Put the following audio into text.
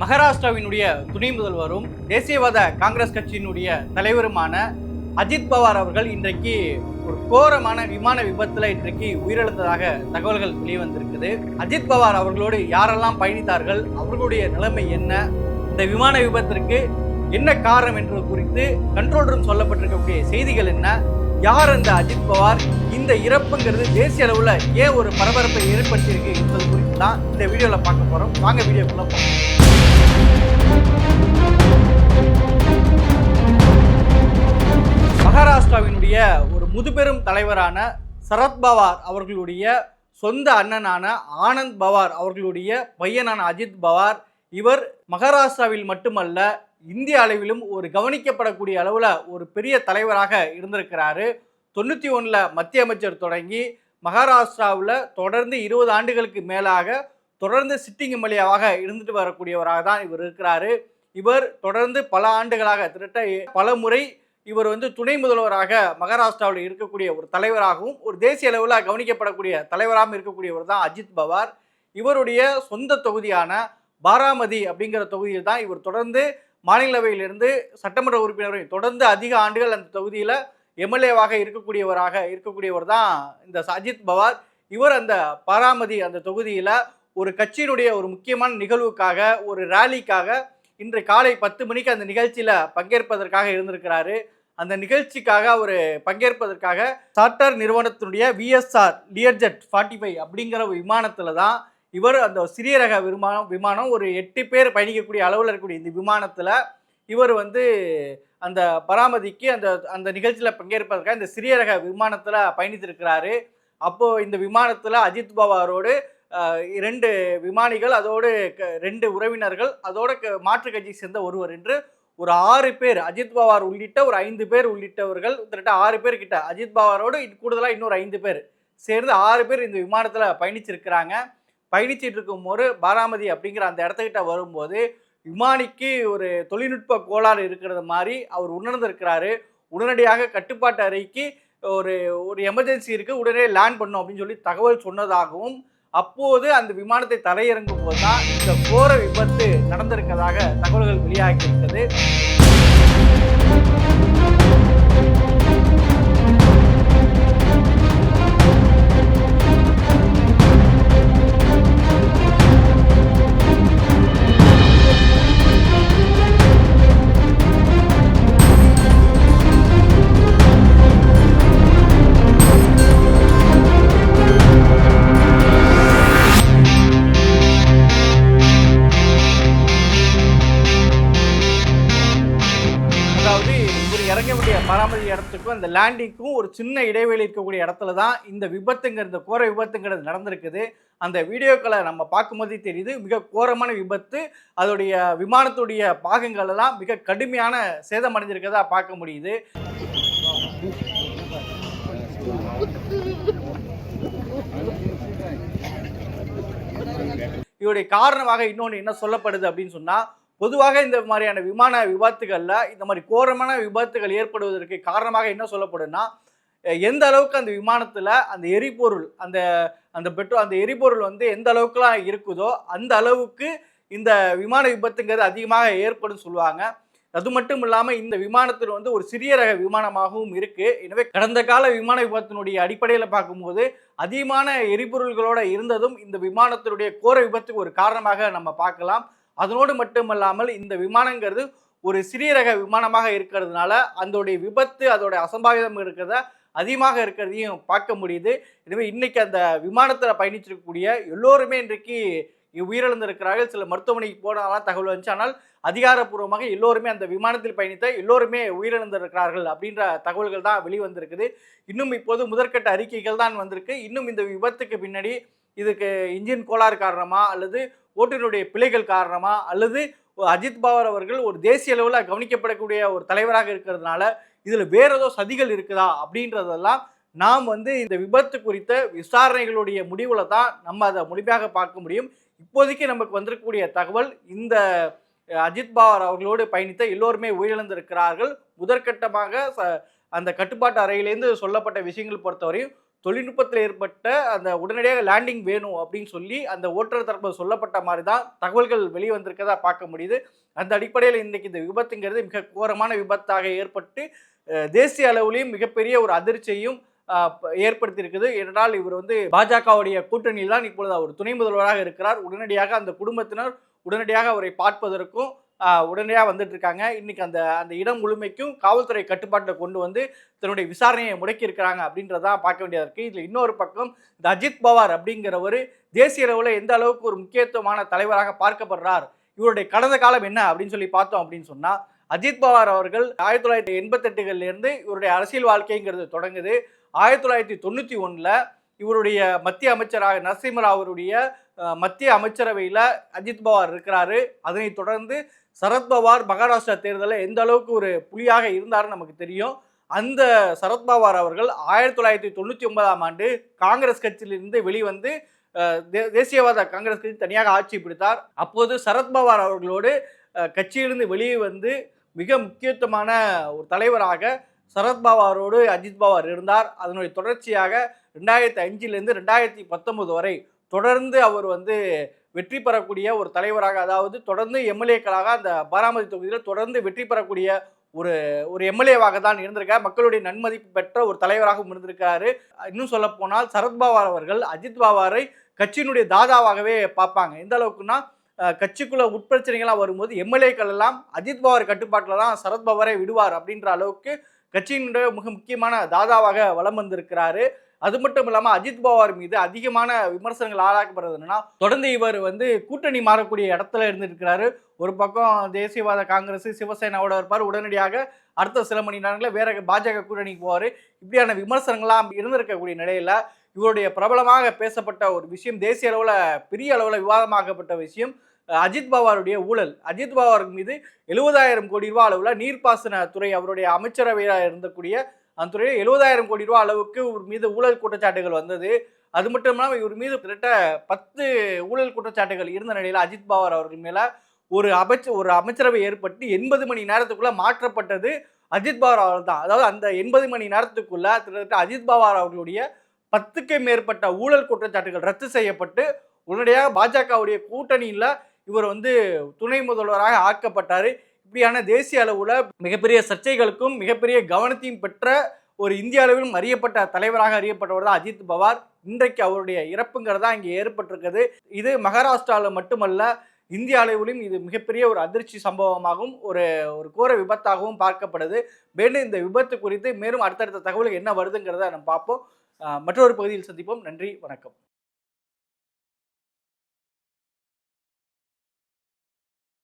மகாராஷ்டிராவினுடைய துணை முதல்வரும் தேசியவாத காங்கிரஸ் கட்சியினுடைய தலைவருமான அஜித் பவார் அவர்கள் இன்றைக்கு ஒரு கோரமான விமான விபத்தில் இன்றைக்கு உயிரிழந்ததாக தகவல்கள் வெளிவந்திருக்குது. அஜித் பவார் அவர்களோடு யாரெல்லாம் பயணித்தார்கள் அவர்களுடைய நிலைமை என்ன இந்த விமான விபத்திற்கு என்ன காரணம் என்பது குறித்து கண்ட்ரோல் ரூம் சொல்லப்பட்டிருக்கக்கூடிய செய்திகள் என்ன யார் அந்த அஜித் பவார் இந்த இறப்புங்கிறது தேசிய அளவில் ஏன் ஒரு பரபரப்பை ஏற்படுத்தியிருக்கு என்பது குறித்து தான் இந்த வீடியோவில் பார்க்க போகிறோம் வாங்க வீடியோக்குள்ள போகலாம் மகாராஷ்டிராவினுடைய ஒரு முதுபெரும் தலைவரான சரத் பவார் அவர்களுடைய சொந்த அண்ணனான ஆனந்த் பவார் அவர்களுடைய பையனான அஜித் பவார் இவர் மகாராஷ்டிராவில் மட்டுமல்ல இந்திய அளவிலும் ஒரு கவனிக்கப்படக்கூடிய அளவில் ஒரு பெரிய தலைவராக இருந்திருக்கிறாரு. தொண்ணூற்றி ஒன்றில் மத்திய அமைச்சர் தொடங்கி மகாராஷ்டிராவில் தொடர்ந்து இருபது ஆண்டுகளுக்கு மேலாக தொடர்ந்து சிட்டிங் எம்எல்ஏவாக இருந்துட்டு வரக்கூடியவராக தான் இவர் இருக்கிறாரு. இவர் தொடர்ந்து பல ஆண்டுகளாக திரட்ட பல முறை இவர் வந்து துணை முதல்வராக மகாராஷ்டிராவில் இருக்கக்கூடிய ஒரு தலைவராகவும் ஒரு தேசிய அளவில் கவனிக்கப்படக்கூடிய தலைவராகவும் இருக்கக்கூடியவர் தான் அஜித் பவார். இவருடைய சொந்த தொகுதியான பாராமதி அப்படிங்கிற தொகுதியில் தான் இவர் தொடர்ந்து மாநிலவையிலிருந்து சட்டமன்ற உறுப்பினரை தொடர்ந்து அதிக ஆண்டுகள் அந்த தொகுதியில் எம்எல்ஏவாக இருக்கக்கூடியவராக இருக்கக்கூடியவர் தான் இந்த அஜித் பவார். இவர் அந்த பாராமதி அந்த தொகுதியில் ஒரு கட்சியினுடைய ஒரு முக்கியமான நிகழ்வுக்காக ஒரு ரேலிக்காக இன்று காலை பத்து மணிக்கு அந்த நிகழ்ச்சியில் பங்கேற்பதற்காக இருந்திருக்கிறாரு. அந்த நிகழ்ச்சிக்காக அவர் பங்கேற்பதற்காக சார்ட்டர் நிறுவனத்தினுடைய விஎஸ்ஆர் லியர்ஜெட் ஃபார்ட்டி ஃபைவ் அப்படிங்கிற ஒரு விமானத்தில் தான் இவர் அந்த சிறிய ரக விமானம் விமானம் ஒரு எட்டு பேர் பயணிக்கக்கூடிய அளவில் இருக்கக்கூடிய இந்த விமானத்தில் இவர் வந்து அந்த பராமதிக்கு அந்த அந்த நிகழ்ச்சியில் பங்கேற்பதற்காக இந்த சிறிய ரக விமானத்தில் பயணித்திருக்கிறாரு. அப்போது இந்த விமானத்தில் அஜித் பவாரோடு இரண்டு விமானிகள் அதோடு க- ரெண்டு உறவினர்கள் அதோட க- மாற்றுக் கட்சியை சேர்ந்த ஒருவர் என்று ஒரு ஆறு பேர் அஜித் பவார் உள்ளிட்ட ஒரு ஐந்து பேர் உள்ளிட்டவர்கள் கிட்டத்தட்ட ஆறு பேர் கிட்ட அஜித் பவாரோடு கூடுதலாக இன்னொரு ஐந்து பேர் சேர்ந்து ஆறு பேர் இந்த விமானத்தில் பயணிச்சிருக்கிறாங்க. பயணிச்சிட்டு இருக்கும்போது பாராமதி அப்படிங்கிற அந்த இடத்துக்கிட்ட வரும்போது விமானிக்கு ஒரு தொழில்நுட்ப கோளாறு இருக்கிறது மாதிரி அவர் உணர்ந்திருக்கிறாரு. உடனடியாக கட்டுப்பாட்டு அறைக்கு ஒரு ஒரு எமர்ஜென்சி இருக்குது உடனே லேண்ட் பண்ணும் அப்படின்னு சொல்லி தகவல் சொன்னதாகவும் அப்போது அந்த விமானத்தை தரையிறங்கும் போது தான் இந்த கோர விபத்து நடந்திருக்கதாக தகவல்கள் வெளியாகியிருக்கிறது இவர் இறங்க பராமரி இடத்துக்கும் அந்த லேண்டிங்க்கும் ஒரு சின்ன இடைவெளி இருக்கக்கூடிய இடத்துல தான் இந்த விபத்துங்கிற கோர விபத்துங்கிறது நடந்திருக்குது. அந்த வீடியோக்களை நம்ம பார்க்கும்போதே தெரியுது. மிக கோரமான விபத்து. அதோடைய விமானத்துடைய பாகங்கள் எல்லாம் மிக கடுமையான சேதமடைஞ்சிருக்கதா பார்க்க முடியுது. இதோடைய காரணமாக இன்னொன்று என்ன சொல்லப்படுது அப்படின்னு சொன்னால் பொதுவாக இந்த மாதிரியான விமான விபத்துகளில் இந்த மாதிரி கோரமான விபத்துகள் ஏற்படுவதற்கு காரணமாக என்ன சொல்லப்படுதுன்னா எந்த அளவுக்கு அந்த விமானத்தில் அந்த எரிபொருள் அந்த அந்த பெட்ரோல் அந்த எரிபொருள் வந்து எந்த அளவுக்குலாம் இருக்குதோ அந்த அளவுக்கு இந்த விமான விபத்துங்கிறது அதிகமாக ஏற்படும் சொல்லுவாங்க. அது மட்டும் இல்லாமல் இந்த விமானத்தில் வந்து ஒரு சிறிய ரக விமானமாகவும் இருக்குது எனவே கடந்த கால விமான விபத்தினுடைய அடிப்படையில் பார்க்கும்போது அதிகமான எரிபொருள்களோடு இருந்ததும் இந்த விமானத்தினுடைய கோர விபத்துக்கு ஒரு காரணமாக நம்ம பார்க்கலாம். அதனோடு மட்டுமல்லாமல் இந்த விமானங்கிறது ஒரு சிறிய ரக விமானமாக இருக்கிறதுனால அதோடைய விபத்து அதோடைய அசம்பாவிதம் இருக்கிறத அதிகமாக இருக்கிறதையும் பார்க்க முடியுது. எனவே இன்றைக்கி அந்த விமானத்தில் பயணிச்சிருக்கக்கூடிய எல்லோருமே இன்றைக்கு உயிரிழந்திருக்கிறார்கள். சில மருத்துவமனைக்கு போனாலாம் தகவல் வந்துச்சு. ஆனால் அதிகாரப்பூர்வமாக எல்லோருமே அந்த விமானத்தில் பயணித்த எல்லோருமே உயிரிழந்திருக்கிறார்கள் அப்படின்ற தகவல்கள் தான் வெளிவந்திருக்குது. இன்னும் இப்போது முதற்கட்ட அறிக்கைகள் தான் வந்திருக்கு. இன்னும் இந்த விபத்துக்கு பின்னாடி இதுக்கு இன்ஜின் கோளாறு காரணமாக அல்லது ஓட்டுநருடைய பிழைகள் காரணமாக அல்லது அஜித் பவார் அவர்கள் ஒரு தேசிய அளவில் கவனிக்கப்படக்கூடிய ஒரு தலைவராக இருக்கிறதுனால இதில் வேற ஏதோ சதிகள் இருக்குதா அப்படின்றதெல்லாம் நாம் வந்து இந்த விபத்து குறித்த விசாரணைகளுடைய முடிவில் தான் நம்ம அதை முழுமையாக பார்க்க முடியும். இப்போதைக்கு நமக்கு வந்திருக்கக்கூடிய தகவல் இந்த அஜித் பவார் அவர்களோடு பயணித்த எல்லோருமே உயிரிழந்திருக்கிறார்கள். முதற்கட்டமாக ச- அந்த கட்டுப்பாட்டு அறையிலேருந்து சொல்லப்பட்ட விஷயங்கள் பொறுத்தவரையும் தொழில்நுட்பத்தில் ஏற்பட்ட அந்த உடனடியாக லேண்டிங் வேணும் அப்படின்னு சொல்லி அந்த ஓட்டுநர் தரப்பு சொல்லப்பட்ட மாதிரி தான் தகவல்கள் வெளியே வந்திருக்கதா பார்க்க முடியுது. அந்த அடிப்படையில் இன்றைக்கி இந்த விபத்துங்கிறது மிக கோரமான விபத்தாக ஏற்பட்டு தேசிய அளவிலையும் மிகப்பெரிய ஒரு அதிர்ச்சியையும் ஏற்படுத்தியிருக்குது. என்றால் இவர் வந்து பாஜகவுடைய கூட்டணியில் தான் இப்பொழுது அவர் துணை முதல்வராக இருக்கிறார். உடனடியாக அந்த குடும்பத்தினர் உடனடியாக அவரை பார்ப்பதற்கும் உடனடியாக வந்துட்டு இருக்காங்க இன்னைக்கு அந்த அந்த இடம் முழுமைக்கும் காவல்துறை கட்டுப்பாட்டில் கொண்டு வந்து தன்னுடைய விசாரணையை முடக்கி இருக்கிறாங்க அப்படின்றதான் பார்க்க வேண்டியதாக இருக்குது இதில் இன்னொரு பக்கம் இந்த அஜித் பவார் அப்படிங்கிறவர் தேசிய அளவில் எந்த அளவுக்கு ஒரு முக்கியத்துவமான தலைவராக பார்க்கப்படுறார்? இவருடைய கடந்த காலம் என்ன அப்படின்னு சொல்லி பார்த்தோம் அப்படின்னு சொன்னால் அஜித் பவார் அவர்கள் ஆயிரத்தி தொள்ளாயிரத்தி எண்பத்தெட்டுகள்லேருந்து இவருடைய அரசியல் வாழ்க்கைங்கிறது தொடங்குது. ஆயிரத்தி தொள்ளாயிரத்தி தொண்ணூற்றி ஒன்றில் இவருடைய மத்திய அமைச்சராக நரசிம்மராவ் அவருடைய மத்திய அமைச்சரவையில் அஜித் பவார் இருக்கிறாரு. அதனைத் தொடர்ந்து சரத்பவார் மகாராஷ்டிரா தேர்தலில் எந்த அளவுக்கு ஒரு புலியாக இருந்தாருன்னு நமக்கு தெரியும். அந்த சரத்பவார் அவர்கள் ஆயிரத்தி தொள்ளாயிரத்தி தொண்ணூற்றி ஒன்பதாம் ஆண்டு காங்கிரஸ் கட்சியிலிருந்து வெளிவந்து தே- தேசியவாத காங்கிரஸ் கட்சி தனியாக ஆட்சி பிடித்தார். அப்போது சரத்பவார் அவர்களோடு கட்சியிலிருந்து வெளியே வந்து மிக முக்கியத்துவமான ஒரு தலைவராக சரத்பவாரோடு அஜித் பவார் இருந்தார். அதனுடைய தொடர்ச்சியாக ரெண்டாயிரத்தி அஞ்சிலேருந்து ரெண்டாயிரத்தி பத்தொன்பது வரை தொடர்ந்து அவர் வந்து வெற்றி பெறக்கூடிய ஒரு தலைவராக அதாவது தொடர்ந்து எம்எல்ஏக்களாக அந்த பாராமதி தொகுதியில் தொடர்ந்து வெற்றி பெறக்கூடிய ஒரு ஒரு எம்எல்ஏவாக தான் இருந்திருக்கார். மக்களுடைய நன்மதிப்பு பெற்ற ஒரு தலைவராகவும் இருந்திருக்காரு இன்னும் சொல்ல போனால் சரத்பவார் அவர்கள் அஜித் பவாரை கட்சியினுடைய தாதாவாகவே பார்ப்பாங்க. எந்த அளவுக்குன்னா கட்சிக்குள்ள உட்பிரச்சனைகள்லாம் வரும்போது எம்எல்ஏக்கள் எல்லாம் அஜித் பவார் கட்டுப்பாட்டில் தான் சரத்பவாரை விடுவார் அப்படின்ற அளவுக்கு கட்சியினுடைய மிக முக்கியமான தாதாவாக வலம் வந்திருக்கிறாரு. அது மட்டும் இல்லாமல் அஜித் பவார் மீது அதிகமான விமர்சனங்கள் ஆளாக்கப்படுறது என்னன்னா தொடர்ந்து இவர் வந்து கூட்டணி மாறக்கூடிய இடத்துல இருந்திருக்கிறாரு. ஒரு பக்கம் தேசியவாத காங்கிரஸ் சிவசேனாவோட இருப்பார். உடனடியாக அடுத்த சில மணி நேரங்களில் வேற பாஜக கூட்டணிக்கு போவார். இப்படியான விமர்சனங்கள்லாம் இருந்திருக்கக்கூடிய நிலையில் இவருடைய பிரபலமாக பேசப்பட்ட ஒரு விஷயம் தேசிய அளவில் பெரிய அளவில் விவாதமாக்கப்பட்ட விஷயம் அஜித் பவாருடைய ஊழல். அஜித் பவார் மீது எழுபதாயிரம் கோடி ரூபாய் அளவில் நீர்ப்பாசன துறை அவருடைய அமைச்சரவையாக இருந்தக்கூடிய அந்த துறையில் எழுபதாயிரம் கோடி ரூபா அளவுக்கு இவர் மீது ஊழல் குற்றச்சாட்டுகள் வந்தது. அது மட்டும் இல்லாமல் இவர் மீது கிட்டத்தட்ட பத்து ஊழல் குற்றச்சாட்டுகள் இருந்த நிலையில் அஜித் பவார் அவர்கள் மேலே ஒரு அமைச்ச ஒரு அமைச்சரவை ஏற்பட்டு எண்பது மணி நேரத்துக்குள்ளே மாற்றப்பட்டது அஜித் பவார் அவர்கள் தான். அதாவது அந்த எண்பது மணி நேரத்துக்குள்ளே கிட்டத்தட்ட அஜித் பவார் அவர்களுடைய பத்துக்கு மேற்பட்ட ஊழல் குற்றச்சாட்டுகள் ரத்து செய்யப்பட்டு உடனடியாக பாஜகவுடைய கூட்டணியில் இவர் வந்து துணை முதல்வராக ஆக்கப்பட்டார். இப்படியான தேசிய அளவில் மிகப்பெரிய சர்ச்சைகளுக்கும் மிகப்பெரிய கவனத்தையும் பெற்ற ஒரு இந்திய அளவிலும் அறியப்பட்ட தலைவராக அறியப்பட்டவர் தான் அஜித் பவார். இன்றைக்கு அவருடைய இறப்புங்கிறதா இங்கே ஏற்பட்டிருக்குது இது மகாராஷ்டிராவில் மட்டுமல்ல இந்திய அளவிலும் இது மிகப்பெரிய ஒரு அதிர்ச்சி சம்பவமாகவும் ஒரு ஒரு கோர விபத்தாகவும் பார்க்கப்படுது. மேலும் இந்த விபத்து குறித்து மேலும் அடுத்தடுத்த தகவல்கள் என்ன வருதுங்கிறத நம்ம பார்ப்போம். மற்றொரு பகுதியில் சந்திப்போம். நன்றி வணக்கம்.